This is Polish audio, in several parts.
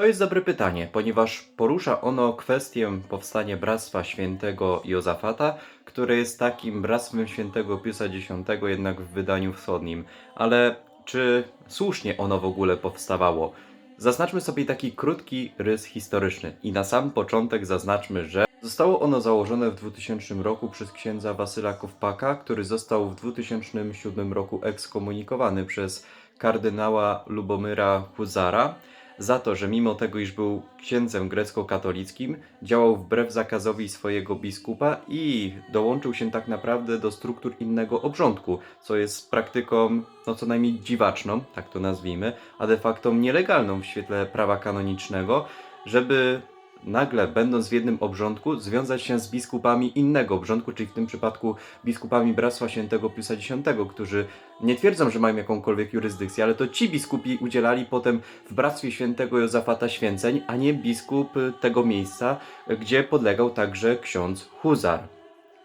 To jest dobre pytanie, ponieważ porusza ono kwestię powstania Bractwa Świętego Jozafata, które jest takim Bractwem Świętego Piusa X, jednak w wydaniu wschodnim. Ale czy słusznie ono w ogóle powstawało? Zaznaczmy sobie taki krótki rys historyczny i na sam początek zaznaczmy, że zostało ono założone w 2000 roku przez księdza Wasyla Kowpaka, który został w 2007 roku ekskomunikowany przez kardynała Lubomyra Huzara za to, że mimo tego, iż był księdzem grecko-katolickim, działał wbrew zakazowi swojego biskupa i dołączył się tak naprawdę do struktur innego obrządku, co jest praktyką no co najmniej dziwaczną, tak to nazwijmy, a de facto nielegalną w świetle prawa kanonicznego, żeby nagle, będąc w jednym obrządku, związać się z biskupami innego obrządku, czyli w tym przypadku biskupami Bractwa Świętego Piusa X, którzy nie twierdzą, że mają jakąkolwiek jurysdykcję, ale to ci biskupi udzielali potem w Bractwie Świętego Jozafata święceń, a nie biskup tego miejsca, gdzie podlegał także ksiądz Huzar.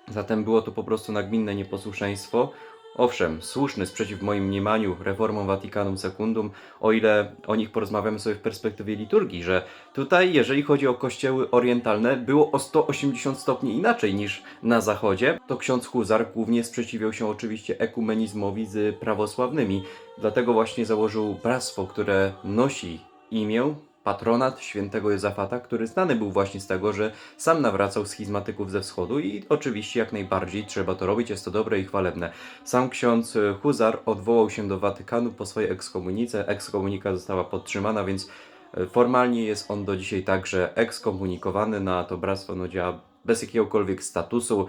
Zatem było to po prostu nagminne nieposłuszeństwo. Owszem, słuszny sprzeciw w moim mniemaniu reformom Vaticanum Secundum, o ile o nich porozmawiamy sobie w perspektywie liturgii, że tutaj, jeżeli chodzi o kościoły orientalne, było o 180 stopni inaczej niż na zachodzie. To ksiądz Huzar głównie sprzeciwiał się oczywiście ekumenizmowi z prawosławnymi, dlatego właśnie założył bractwo, które nosi imię patronat świętego Jozafata, który znany był właśnie z tego, że sam nawracał schizmatyków ze wschodu i oczywiście jak najbardziej trzeba to robić, jest to dobre i chwalebne. Sam ksiądz e, Huzar odwołał się do Watykanu po swojej ekskomunice, ekskomunika została podtrzymana, więc e, formalnie jest on do dzisiaj także ekskomunikowany na to bractwo, no działa bez jakiegokolwiek statusu,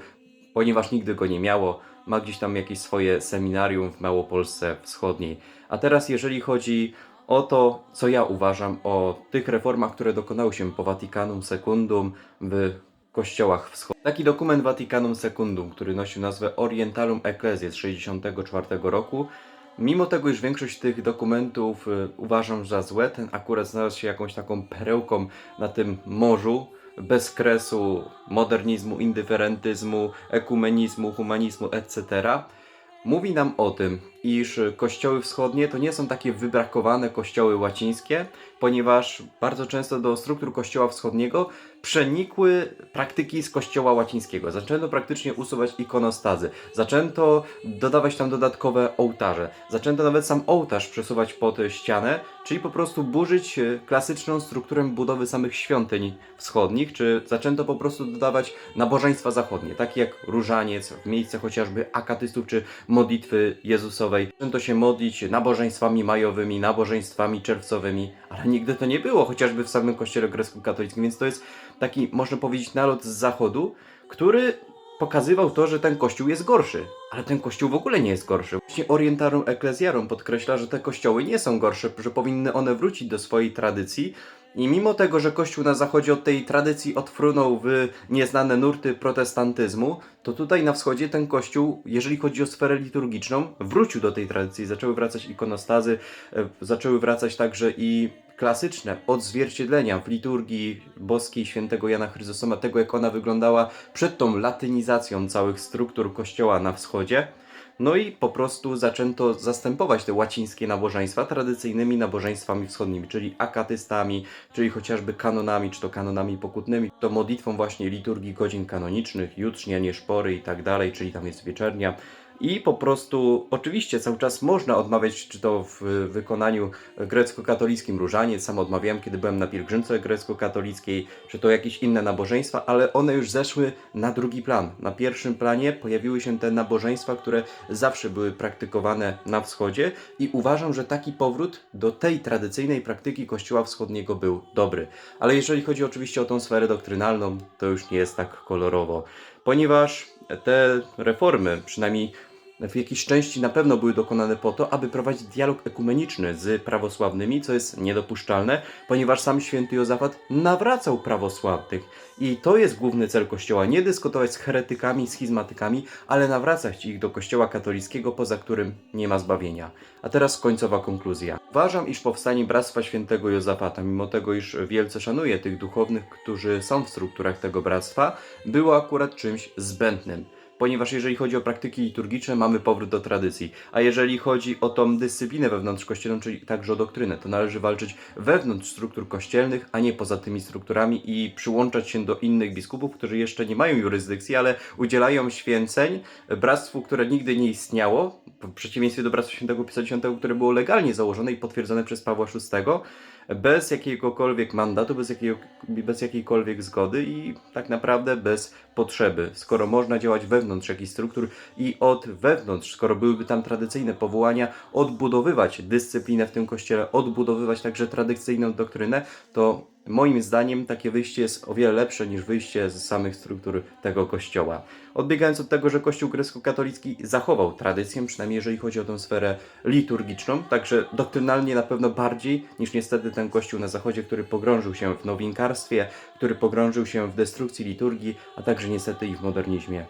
ponieważ nigdy go nie miało, ma gdzieś tam jakieś swoje seminarium w Małopolsce Wschodniej. A teraz jeżeli chodzi o to, co ja uważam o tych reformach, które dokonały się po Vaticanum Secundum w kościołach wschodnich. Taki dokument Vaticanum Secundum, który nosił nazwę Orientalum Ecclesiae z 1964 roku, mimo tego, iż większość tych dokumentów y, uważam za złe, ten akurat znalazł się jakąś taką perełką na tym morzu, bez kresu modernizmu, indyferentyzmu, ekumenizmu, humanizmu, etc. Mówi nam o tym, iż kościoły wschodnie to nie są takie wybrakowane kościoły łacińskie, ponieważ bardzo często do struktur kościoła wschodniego przenikły praktyki z kościoła łacińskiego. Zaczęto praktycznie usuwać ikonostazy, zaczęto dodawać tam dodatkowe ołtarze, zaczęto nawet sam ołtarz przesuwać pod ścianę, czyli po prostu burzyć e, klasyczną strukturę budowy samych świątyń wschodnich, czy zaczęto po prostu dodawać nabożeństwa zachodnie, takie jak różaniec w miejsce chociażby akatystów czy modlitwy Jezusowej. Zaczęto się modlić nabożeństwami majowymi, nabożeństwami czerwcowymi, ale nigdy to nie było, chociażby w samym kościele grecko-katolickim, więc to jest taki, można powiedzieć, nalot z zachodu, który pokazywał to, że ten kościół jest gorszy. Ale ten kościół w ogóle nie jest gorszy. Właśnie Orientarum Ecclesiarum podkreśla, że te kościoły nie są gorsze, że powinny one wrócić do swojej tradycji. I mimo tego, że Kościół na zachodzie od tej tradycji odfrunął w nieznane nurty protestantyzmu, to tutaj na wschodzie ten Kościół, jeżeli chodzi o sferę liturgiczną, wrócił do tej tradycji. Zaczęły wracać ikonostazy, e, zaczęły wracać także i klasyczne odzwierciedlenia w liturgii boskiej świętego Jana Chrysostoma, tego jak ona wyglądała przed tą latynizacją całych struktur kościoła na wschodzie. No i po prostu zaczęto zastępować te łacińskie nabożeństwa tradycyjnymi nabożeństwami wschodnimi, czyli akatystami, czyli chociażby kanonami, czy to kanonami pokutnymi, to modlitwą właśnie liturgii godzin kanonicznych, jutrznia, szpory i tak dalej, czyli tam jest wieczernia, i po prostu, oczywiście, cały czas można odmawiać, czy to w wykonaniu grecko-katolickim różaniec, sam odmawiałem, kiedy byłem na pielgrzymce grecko-katolickiej, czy to jakieś inne nabożeństwa, ale one już zeszły na drugi plan. Na pierwszym planie pojawiły się te nabożeństwa, które zawsze były praktykowane na wschodzie i uważam, że taki powrót do tej tradycyjnej praktyki Kościoła Wschodniego był dobry. Ale jeżeli chodzi oczywiście o tą sferę doktrynalną, to już nie jest tak kolorowo, ponieważ te reformy, przynajmniej w jakiejś części na pewno były dokonane po to, aby prowadzić dialog ekumeniczny z prawosławnymi, co jest niedopuszczalne, ponieważ sam święty Józefat nawracał prawosławnych. I to jest główny cel Kościoła, nie dyskutować z heretykami, schizmatykami, ale nawracać ich do Kościoła katolickiego, poza którym nie ma zbawienia. A teraz końcowa konkluzja. Uważam, iż powstanie Bractwa Świętego Józefata, mimo tego, iż wielce szanuję tych duchownych, którzy są w strukturach tego bractwa, było akurat czymś zbędnym ponieważ jeżeli chodzi o praktyki liturgiczne, mamy powrót do tradycji, a jeżeli chodzi o tą dyscyplinę wewnątrzkościelną, czyli także o doktrynę, to należy walczyć wewnątrz struktur kościelnych, a nie poza tymi strukturami i przyłączać się do innych biskupów, którzy jeszcze nie mają jurysdykcji, ale udzielają święceń bractwu, które nigdy nie istniało, w przeciwieństwie do Bractwa Świętego Pisa X, które było legalnie założone i potwierdzone przez Pawła VI, bez jakiegokolwiek mandatu, bez, jakiego, bez jakiejkolwiek zgody i tak naprawdę bez potrzeby. Skoro można działać wewnątrz jakichś struktur i od wewnątrz, skoro byłyby tam tradycyjne powołania, odbudowywać dyscyplinę w tym kościele, odbudowywać także tradycyjną doktrynę, to moim zdaniem takie wyjście jest o wiele lepsze niż wyjście z samych struktur tego kościoła. Odbiegając od tego, że Kościół grecko-katolicki zachował tradycję, przynajmniej jeżeli chodzi o tę sferę liturgiczną, także doktrynalnie na pewno bardziej niż niestety ten Kościół na Zachodzie, który pogrążył się w nowinkarstwie, który pogrążył się w destrukcji liturgii, a także niestety i w modernizmie.